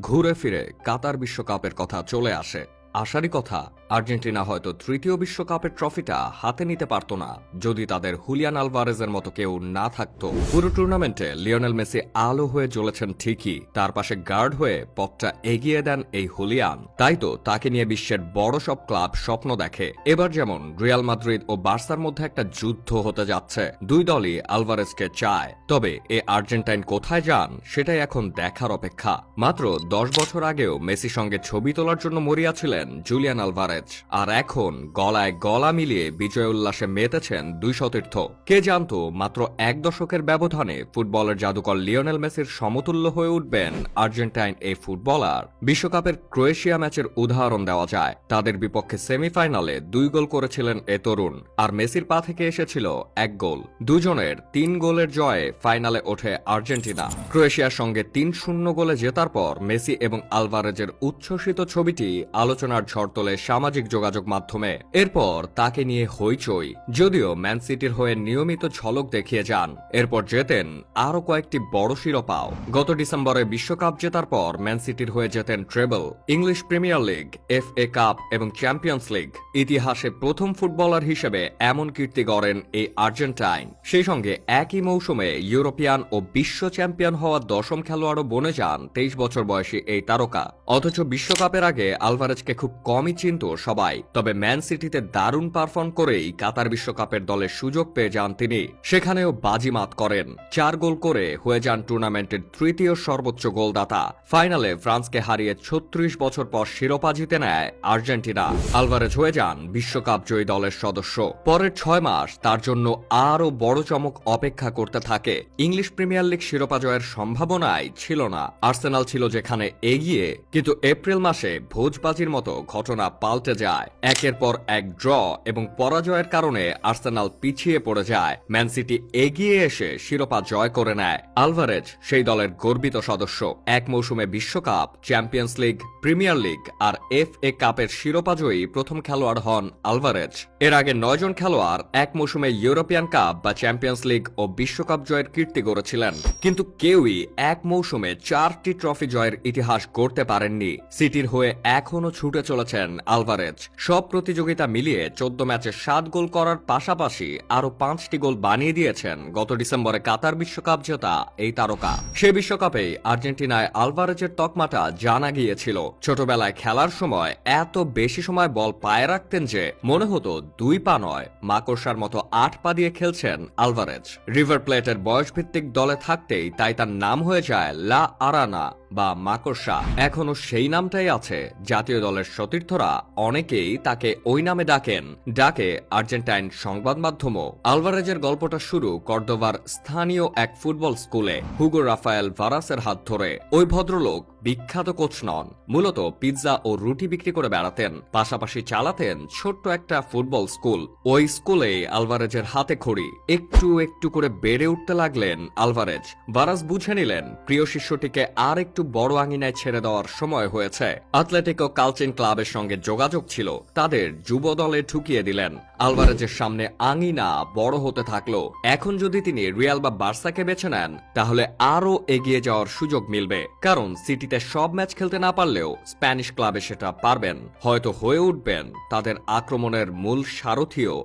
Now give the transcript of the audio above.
ঘুরে ফিরে কাতার বিশ্বকাপের কথা চলে আসে। আশারই কথা আর্জেন্টিনা হয়তো তৃতীয় বিশ্বকাপের ট্রফিটা হাতে নিতে পারত না, যদি তাদের হুলিয়ান আলভারেজের মতো কেউ না থাকতো। পুরো টুর্নামেন্টে লিওনেল মেসি আলো হয়ে জ্বলেছেন ঠিকই, তার পাশে গার্ড হয়ে পথটা এগিয়ে দেন এই হুলিয়ান। তাই তো তাকে নিয়ে বিশ্বের বড় সব ক্লাব স্বপ্ন দেখে। এবার যেমন রিয়াল মাদ্রিদ ও বার্সার মধ্যে একটা যুদ্ধ হতে যাচ্ছে, দুই দলই আলভারেজকে চায়। তবে এ আর্জেন্টাইন কোথায় যান, সেটাই এখন দেখার অপেক্ষা। মাত্র দশ বছর আগেও মেসির সঙ্গে ছবি তোলার জন্য মরিয়া ছিলেন জুলিয়ান আলভারেজ। আর এখন গলায় গলা মিলিয়ে বিজয় উল্লাসে মেতেছেন দুই সতীর্থ কে জানতো মাত্র এক দশকের ব্যবধানে ফুটবলের জাদুকর লিওনেল মেসির সমতুল্য হয়ে উঠবেন আর্জেন্টাইন এই ফুটবলার। বিশ্বকাপের ক্রোয়েশিয়া ম্যাচের উদাহরণ দেওয়া যায়। তাদের বিপক্ষে সেমিফাইনালে দুই গোল করেছিলেন এ তরুণ। আর মেসির পা থেকে এসেছিল এক গোল। দুজনের তিন গোলের জয়ে ফাইনালে ওঠে আর্জেন্টিনা। ক্রোয়েশিয়ার সঙ্গে তিন শূন্য গোলে জেতার পর মেসি এবং আলভারেজের উচ্ছ্বসিত ছবিটি আলোচনার ঝড় তোলে সামাজিক যোগাযোগ মাধ্যমে। এরপর তাকে নিয়ে হইচই, যদিও ম্যান সিটির হয়ে নিয়মিত ঝলক দেখিয়ে যান। এরপর জেতেন আরও কয়েকটি বড় শিরোপাও। গত ডিসেম্বরে বিশ্বকাপ জেতার পর ম্যান সিটির হয়ে জেতেন treble, English Premier League F A Cup এবং চ্যাম্পিয়ন্স লিগ। ইতিহাসে প্রথম ফুটবলার হিসেবে এমন কীর্তি গড়েন এই আর্জেন্টাইন। সেই সঙ্গে একই মৌসুমে ইউরোপিয়ান ও বিশ্ব চ্যাম্পিয়ন হওয়া দশম খেলোয়াড়ও বনে যান তেইশ বছর বয়সী এই তারকা। অথচ বিশ্বকাপের আগে আলভারেজকে খুব কমই চিনত সবাই। তবে ম্যান সিটিতে দারুণ পারফর্ম করেই কাতার বিশ্বকাপের দলের সুযোগ পেয়ে যান তিনি। সেখানেও বাজিমাত করেন। চার গোল করে হয়ে যান টুর্নামেন্টের তৃতীয় সর্বোচ্চ গোলদাতা। ফাইনালে ফ্রান্সকে হারিয়ে ছত্রিশ বছর পর শিরোপা জিতে নেয় আর্জেন্টিনা। আলভারেজ হয়ে যান বিশ্বকাপ জয়ী দলের সদস্য। পরের ছয় মাস তার জন্য আরও বড় চমক অপেক্ষা করতে থাকে। ইংলিশ প্রিমিয়ার লিগ শিরোপা জয়ের সম্ভাবনাই ছিল না। আর্সেনাল ছিল যেখানে এগিয়ে, কিন্তু এপ্রিল মাসে ভোজবাজির মতো ঘটনা পাল্টে যায়। একের পর এক ড্র এবং পরাজয়ের কারণে আর্সেনাল পিছিয়ে পড়ে যায়। ম্যান সিটি এগিয়ে এসে শিরোপা জয় করে নেয়। আলভারেজ সেই দলের গর্বিত সদস্য। এক মৌসুমে বিশ্বকাপ, চ্যাম্পিয়ন্স লিগ, প্রিমিয়ার লিগ আর এফ এ কাপের শিরোপা জয়ী প্রথম খেলোয়াড় হন আলভারেজ। এর আগে নয়জন খেলোয়াড় এক মৌসুমে ইউরোপিয়ান কাপ বা চ্যাম্পিয়ন্স লিগ ও বিশ্বকাপ জয়ের কীর্তি গড়েছিলেন। কিন্তু কেউই এক মৌসুমে চারটি ট্রফি জয়ের ইতিহাস গড়তে পারেননি। সিটির হয়ে এখনও ছুটে চলেছেন আলভারেজ। সব প্রতিযোগিতা মিলিয়ে চোদ্দ ম্যাচে সাত গোল করার পাশাপাশি আরও পাঁচটি গোল বানিয়ে দিয়েছেন গত ডিসেম্বরে কাতার বিশ্বকাপ জেতা এই তারকা। সে বিশ্বকাপে আর্জেন্টিনায় আলভারেজের তকমাটা জানা গিয়েছিল। ছোটবেলায় খেলার সময় এত বেশি সময় বল পায়ে রাখতেন যে মনে হতো দুই পা নয়, মাকড়সার মতো আট পা দিয়ে খেলছেন আলভারেজ। রিভার প্লেটের বয়সভিত্তিক দলে থাকতেই তাই তার নাম হয়ে যায় লা আরানা। বা মাকড়সা এখনও সেই নামটাই আছে। জাতীয় দলের সতীর্থরা অনেকেই তাকে ওই নামে ডাকেন। ডাকে আর্জেন্টাইন সংবাদ মাধ্যমও। আলভারেজের গল্পটা শুরু কর্দোভার স্থানীয় এক ফুটবল স্কুলে। হুগো রাফায়েল ভারাসের হাত ধরে। ওই ভদ্রলোক বিখ্যাত কোচ নন। মূলত পিৎজা ও রুটি বিক্রি করে বেড়াতেন। পাশাপাশি চালাতেন ছোট্ট একটা ফুটবল স্কুল। ওই স্কুলে আলভারেজের হাতে খড়ি। একটু একটু করে বেড়ে উঠতে লাগলেন আলভারেজ। ভারাস বুঝে নিলেন, প্রিয় শিষ্যটিকে আর একটু বড় আঙিনায় ছেড়ে দেওয়ার সময় হয়েছে। আথলেটিকো কালচিন ক্লাবের সঙ্গে যোগাযোগ ছিল। তাদের যুব দলে ঢুকিয়ে দিলেন। আলভারেজের সামনে আঙিনা বড় হতে থাকল। এখন যদি তিনি রিয়াল বা বার্সাকে বেছে নেন, তাহলে আরও এগিয়ে যাওয়ার সুযোগ মিলবে। কারণ সিটিতে সব ম্যাচ খেলতে না পারলেও স্প্যানিশ ক্লাবে সেটা পারবেন, হয়তো হয়ে উঠবেন। তাদের আক্রমণের মূল সারথিও